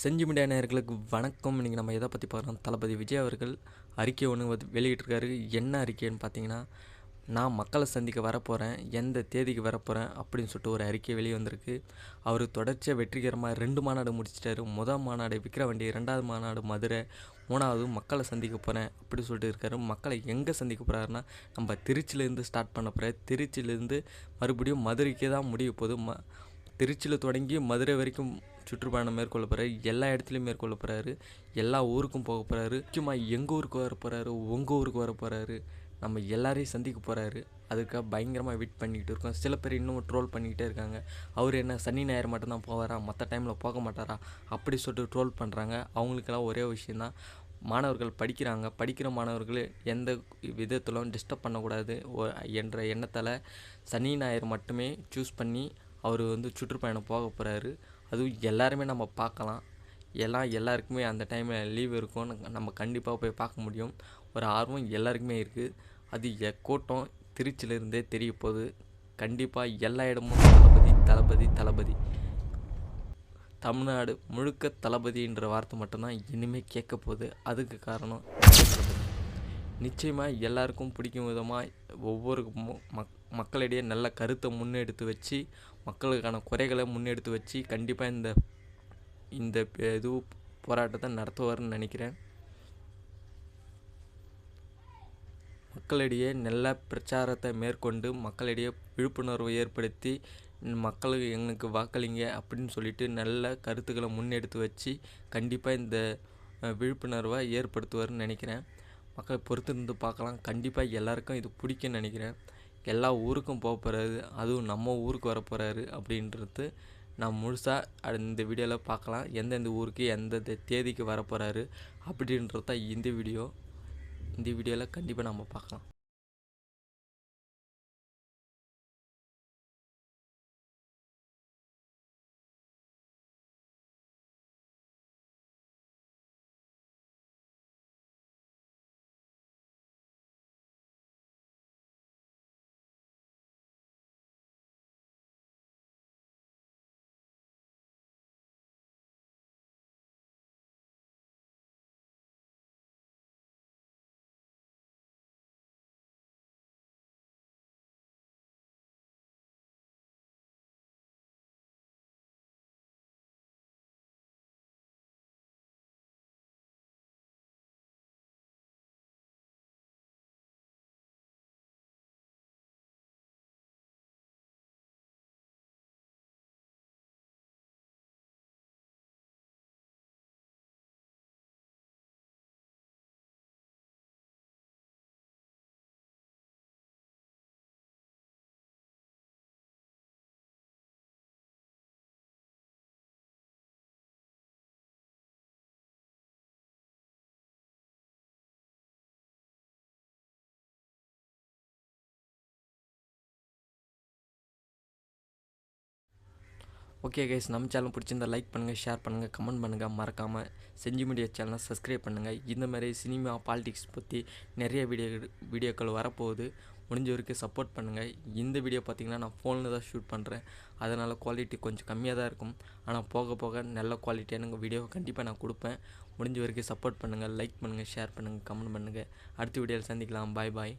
செஞ்சு மீடியா நேயர்களுக்கு வணக்கம். இன்றைக்கி நம்ம எதை பற்றி பார்க்குறோம் தளபதி விஜய் அவர்கள் அறிக்கை ஒன்று வந்து வெளியிட்டிருக்காரு. என்ன அறிக்கைன்னு பார்த்தீங்கன்னா நான் மக்களை சந்திக்க வரப்போகிறேன் எந்த தேதிக்கு வரப்போகிறேன் அப்படின்னு சொல்லிட்டு ஒரு அறிக்கை வெளியே வந்திருக்கு அவர் தொடர்ச்சியாக வெற்றிகரமாக ரெண்டு மாநாடு முடிச்சிட்டாரு. முதல் மாநாடு விக்கிரவண்டி ரெண்டாவது மாநாடு மதுரை மூணாவது மக்களை சந்திக்க போகிறேன் அப்படி சொல்லிட்டு இருக்காரு. மக்களை எங்கே சந்திக்க போகிறாருன்னா நம்ம திருச்சியிலேருந்து ஸ்டார்ட் பண்ண போகிறேன் திருச்சியிலேருந்து மறுபடியும் மதுரைக்கே தான் முடிய போகுது. ம திருச்சியில் தொடங்கி மதுரை வரைக்கும் சுற்றுப்பயணம் மேற்கொள்ள போகிறாரு எல்லா இடத்துலையும் மேற்கொள்ள போகிறாரு எல்லா ஊருக்கும் போக போகிறாரு முக்கியமாக எங்கள் ஊருக்கு வர போகிறாரு உங்கள் ஊருக்கு வர போகிறாரு நம்ம எல்லாரையும் சந்திக்க போகிறாரு அதுக்காக பயங்கரமாக வெயிட் பண்ணிக்கிட்டு இருக்கோம். சில பேர் இன்னும் ட்ரோல் பண்ணிக்கிட்டே இருக்காங்க. அவர் என்ன சனி ஞாயிறு மட்டும்தான் போவாரா? மற்ற டைமில் போக மாட்டாரா? அப்படி சொல்லிட்டு ட்ரோல் பண்ணுறாங்க அவங்களுக்கெல்லாம் ஒரே விஷயந்தான் மாணவர்கள் படிக்கிறாங்க. படிக்கிற மாணவர்கள் எந்த விதத்திலும் டிஸ்டர்ப் பண்ணக்கூடாது. என்ற எண்ணத்தால் சனி ஞாயிறு மட்டுமே சூஸ் பண்ணி அவர் வந்து சுற்றுப்பயணம் போக போகிறாரு அதுவும் எல்லாருமே நம்ம பார்க்கலாம். எல்லாம் எல்லாருக்குமே அந்த டைமில் லீவ் இருக்கும். நம்ம கண்டிப்பாக போய் பார்க்க முடியும். ஒரு ஆர்வம் எல்லாருக்குமே இருக்குது அது எக்கூட்டம் கூட்டம் திருச்சியிலேருந்தே தெரிய போகுது. கண்டிப்பாக எல்லா இடமும் தளபதி தளபதி தளபதி. தமிழ்நாடு முழுக்க தளபதின்ற வார்த்தை மட்டும்தான் இனிமேல் கேட்க போகுது. அதுக்கு காரணம் நிச்சயமாக எல்லாருக்கும் பிடிக்கும் விதமாக ஒவ்வொரு மக் மக்களிடையே நல்ல கருத்தை முன்னெடுத்து வச்சு மக்களுக்கான குறைகளை முன்னெடுத்து வச்சு கண்டிப்பாக இந்த இந்த இது போராட்டத்தை நடத்துவார்னு நினைக்கிறேன். மக்களிடையே நல்ல பிரச்சாரத்தை மேற்கொண்டு மக்களிடையே விழிப்புணர்வை ஏற்படுத்தி மக்களுக்கு எங்களுக்கு வாக்களிங்க அப்படின்னு சொல்லிட்டு நல்ல கருத்துக்களை முன்னெடுத்து வச்சு கண்டிப்பாக இந்த விழிப்புணர்வை ஏற்படுத்துவார்னு நினைக்கிறேன். மக்களை பொறுத்திருந்து பார்க்கலாம். கண்டிப்பாக எல்லாருக்கும் இது பிடிக்கும்னு நினைக்கிறேன். எல்லா ஊருக்கும் போக போகிறாரு அதுவும் நம்ம ஊருக்கு வர போகிறாரு அப்படின்றது நான் முழுசாக இந்த வீடியோவில் பார்க்கலாம். எந்தெந்த ஊருக்கு எந்தெந்த தேதிக்கு வர போகிறாரு அப்படின்றது தான் இந்த வீடியோ இந்த வீடியோவில் கண்டிப்பாக நம்ம பார்க்கலாம். ஓகே கைஸ் நம்ம சேனல் பிடிச்சிருந்தா லைக் பண்ணுங்கள் ஷேர் பண்ணுங்கள் கமெண்ட் பண்ணுங்கள் மறக்காமல் செஞ்சு மீடியா சேனலை சப்ஸ்கிரைப் பண்ணுங்கள் இந்த மாதிரி சினிமா பாலிடிக்ஸ் பற்றி நிறைய வீடியோ வீடியோக்கள் வரப்போகுது. முடிஞ்ச வரைக்கும் சப்போர்ட் பண்ணுங்கள் இந்த வீடியோ பார்த்தீங்கன்னா நான் ஃபோனில் தான் ஷூட் பண்ணுறேன் அதனால் குவாலிட்டி கொஞ்சம் கம்மியாக தான் இருக்கும். ஆனால் போக போக நல்ல குவாலிட்டியான வீடியோ கண்டிப்பாக நான் கொடுப்பேன். முடிஞ்ச வரைக்கும் சப்போர்ட் பண்ணுங்கள் லைக் பண்ணுங்கள் ஷேர் பண்ணுங்கள் கமெண்ட் பண்ணுங்கள் அடுத்த வீடியோவில் சந்திக்கலாம். பாய் பாய்